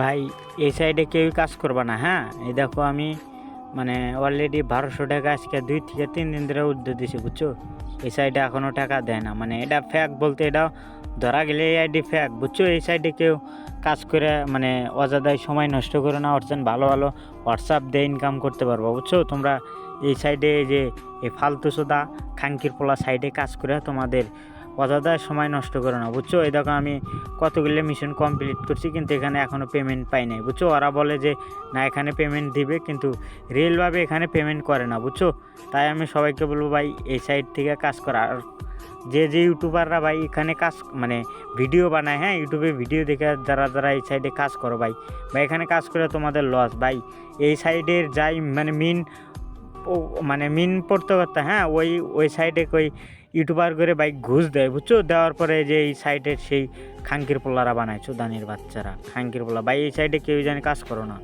ভাই, এই সাইডে কেউই কাজ করবে না হ্যাঁ? এই দেখো আমি মানে অলরেডি বারোশো টাকা আজকে দুই থেকে তিন দিন ধরে উদ্যোগ দিছি, বুঝছ? এই সাইডে এখনও টাকা দেয় না মানে এটা ফ্যাক বলতে এটা ধরা গেলে এই আইডি ফ্যাক বুঝছ? এই সাইডে কেউ কাজ করে মানে অযাদায় সময় নষ্ট করে না অর্চেন ভালো ভালো হোয়াটসঅ্যাপ দিয়ে ইনকাম করতে পারব, বুঝছ? তোমরা এই সাইডে যে, এই ফালতু সোদা খাঙ্কির পোলা সাইডে কাজ করে তোমাদের অযথা সময় নষ্ট করো না, বুঝছ? এই দেখো আমি কতগুলো মিশন কমপ্লিট করছি, কিন্তু এখানে এখনও পেমেন্ট পাই নাই, বুঝছ? ওরা বলে যে, না, এখানে পেমেন্ট দিবে, কিন্তু রিয়েলভাবে এখানে পেমেন্ট করে না, বুঝছ? তাই আমি সবাইকে বলব, ভাই, এই সাইড থেকে কাজ করা। আর যে যে ইউটিউবাররা ভাই এখানে কাজ মানে ভিডিও বানায় হ্যাঁ? ইউটিউবে ভিডিও দেখে যারা যারা এই সাইডে কাজ করো ভাই, বা এখানে কাজ করে তোমাদের লস ভাই। এই সাইডের যাই মানে মিন মানে মিন পড়তে করতে হ্যাঁ? ওই ওই সাইডে কই ইউটিউবার করে বাইক ঘুষ দেয়, বুঝছ? দেওয়ার পরে যে এই সাইডের সেই খাঙ্কির পোলারা বানায়, চোদানির বাচ্চারা। খাঙ্কির পোলা, ভাই, এই সাইডে কেউ জানি কাজ করো না।